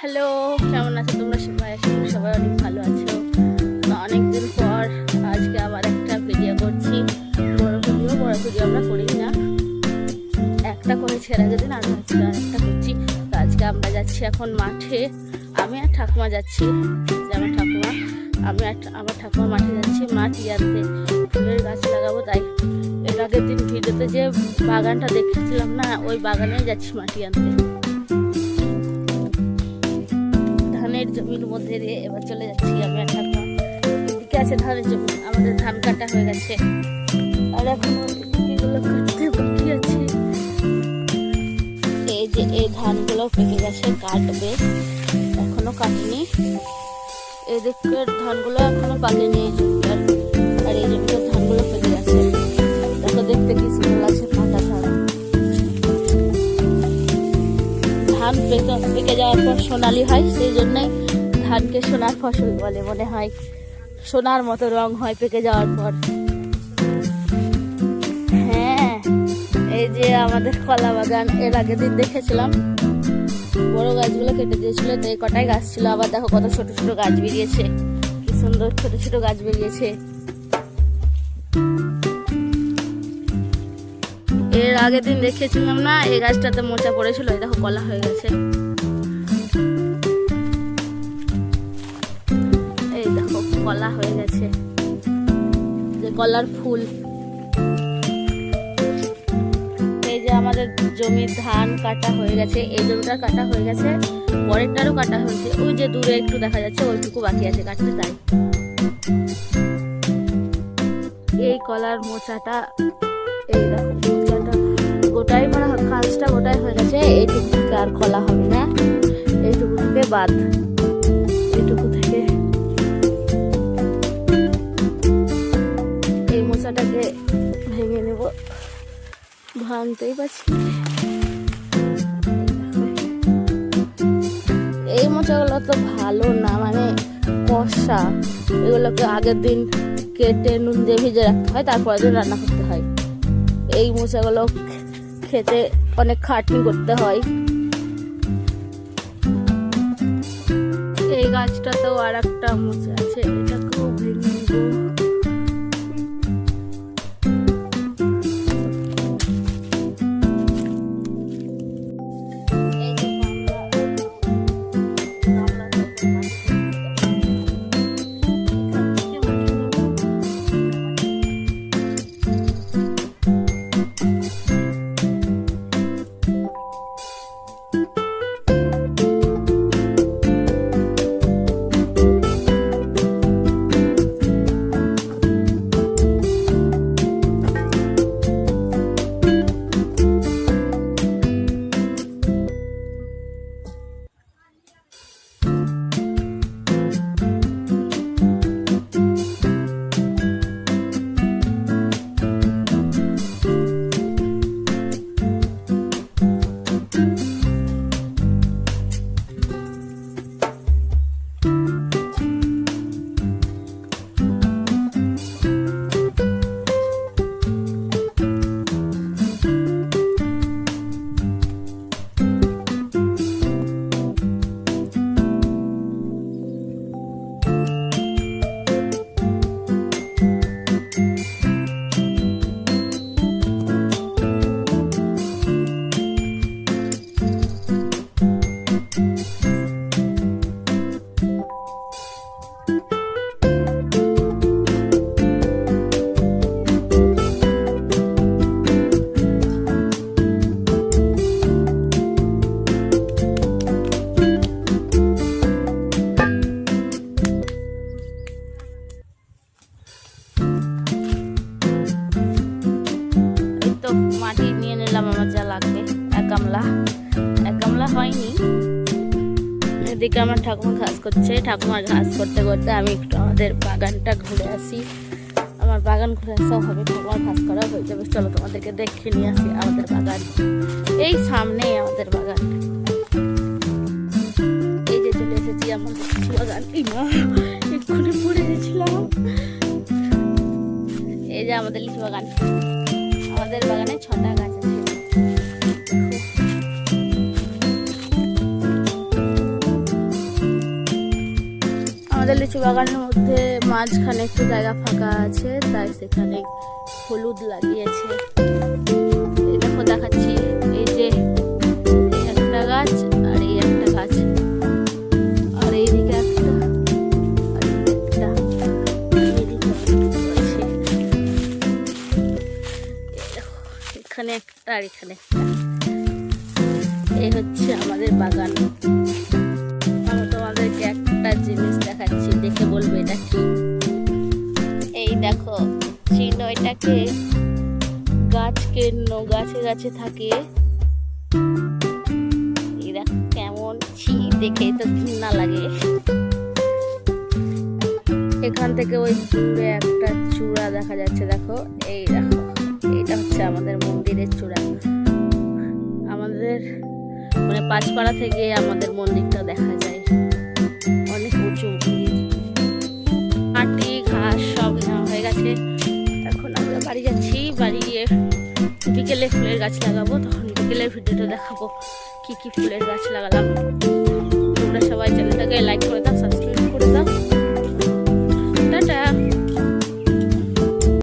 Hello কেমন আছো তোমরা সবাই? সবাই অনেক ভালো আছো। অনেকদিন পর আজকে আবার একটা ভিডিও করছি। বড় ভিডিও বড় ভিডিও আমরা করি না। একটা করে ছেড়ে দিন আর আজকে একটা করছি। আজকে আমরা যাচ্ছি এখন মাঠে। আমি আর ঠাকুমা যাচ্ছি। আমার ঠাকুমা। আমি আর আমার ঠাকুমা মাঠে যাচ্ছি, মাঠ আনতে ফুলের গাছ লাগাবো, তাই। এর আগের দিন ভিডিওতে যে বাগানটা দেখেছিলাম না, ওই বাগানে যাচ্ছি মাটি আনতে ধানের জমির মধ্যে দিয়ে এবার চলে যাচ্ছি আমি আর ঠাকুমা আছে ধানের জমি, আমাদের ধান কাটা হয়ে গেছে। আর এখন এগুলো কাটতে বাকি আছে। এই যে এই ধানগুলো পেকে গেছে, কাটবে। এখনও কাটেনি। এদিকের ধানগুলো এখনও পাকেনি এই আর এই জমিটার ধান পেকে পেকে যাওয়ার পর সোনালি হয়, সেই জন্যই ধানকে সোনার ফসল বলে মনে হয়। সোনার মতো রং হয় পেকে যাওয়ার পর। হ্যাঁ এই যে আমাদের কলা বাগান, এর আগের দিন দেখেছিলাম। বড় গাছগুলো কেটে দিয়েছিল, তো এই কটাই গাছ ছিল। আবার দেখো কত ছোট ছোট গাছ বেরিয়েছে। কি সুন্দর ছোট ছোট গাছ বেরিয়েছে। এর আগের দিন দেখেছিলাম না, এই গাছটাতে মোচা পড়েছিল, এই দেখো কলা হয়ে গেছে। এই দেখো কলা হয়ে গেছে, যে কলার ফুল। এই যে আমাদের জমির ধান কাটা হয়ে গেছে, এই জমিটা কাটা হয়ে গেছে, পরেরটারও কাটা হয়েছে, ওই যে দূরে একটু দেখা যাচ্ছে, ওইটুকু বাকি আছে কাটতে তাই। এই কলার মোচাটা মোচাটা গোটাই মানে কাজটা গোটাই হয়ে গেছে এইটুকু থেকে আর কলা হবে না। এইটুকু থেকে বাদ। এইটুকু থেকে এই মোচাটাকে ভেঙে নেব। ভাঙতেই পারছি এই মোচাগুলো তো ভালো না মানে কষা। এগুলোকে আগের দিন কেটে নুন দিয়ে ভিজে রাখতে হয়, তারপরের দিন রান্না করতে হয়। এই মোচাগুলো খেতে অনেক খাটনি করতে হয়। এই গাছটা তো আর একটা মুছে আছে। তো মাটি নিয়ে নিলাম, আমার যা লাগবে। এক গামলা। এক গামলা হয়নি। এদিকে আমার ঠাকুমা ঘাস করছে। ঠাকুমা ঘাস করতে করতে আমি একটু আমাদের বাগানটা ঘুরে আসি। আমার বাগান ঘুরে আসাও হবে। ঠাকুমার ঘাস করা হয়ে যাবে। চলো তোমাদেরকে দেখে নিয়ে আসি আমাদের বাগান। এই সামনেই আমাদের বাগান। এই যে চলে এসেছি আমাদের লিচু বাগান। মা, এক্ষুনি পড়ে গেছিলাম। এই যে আমাদের লিচু বাগান। আমাদের বাগানে ছটা গাছ আছে। আমাদের লিচু বাগানের মধ্যে মাঝখানে একটু জায়গা ফাঁকা আছে, তাই সেখানে হলুদ লাগিয়েছে। এখানে একটা আর এখানে একটা। এই হচ্ছে আমাদের বাগান। আমি তোমাদেরকে একটা জিনিস দেখাচ্ছি, দেখে বলবে এটা কি? এই দেখো চিনো এটাকে গাছকে ন- গাছে গাছে থাকে। এরা কেমন ছি, দেখে তো ঘৃণা লাগে। এখান থেকে ওই দূরে একটা চূড়া দেখা যাচ্ছে, দেখো। এই দেখো। হচ্ছে আমাদের মন্দিরের চূড়া। আমাদের মানে পাঁচপাড়া থেকে আমাদের মন্দিরটা দেখা যায়। অনেক উঁচু মাটি, ঘাস সব হয়ে গেছে। এখন আমরা বাড়ি যাচ্ছি, বাড়ি গিয়ে বিকেলে ফুলের গাছ লাগাবো। তখন বিকেলের ভিডিওটা দেখাবো, কি কি ফুলের গাছ লাগালাম। তোমরা সবাই চ্যানেল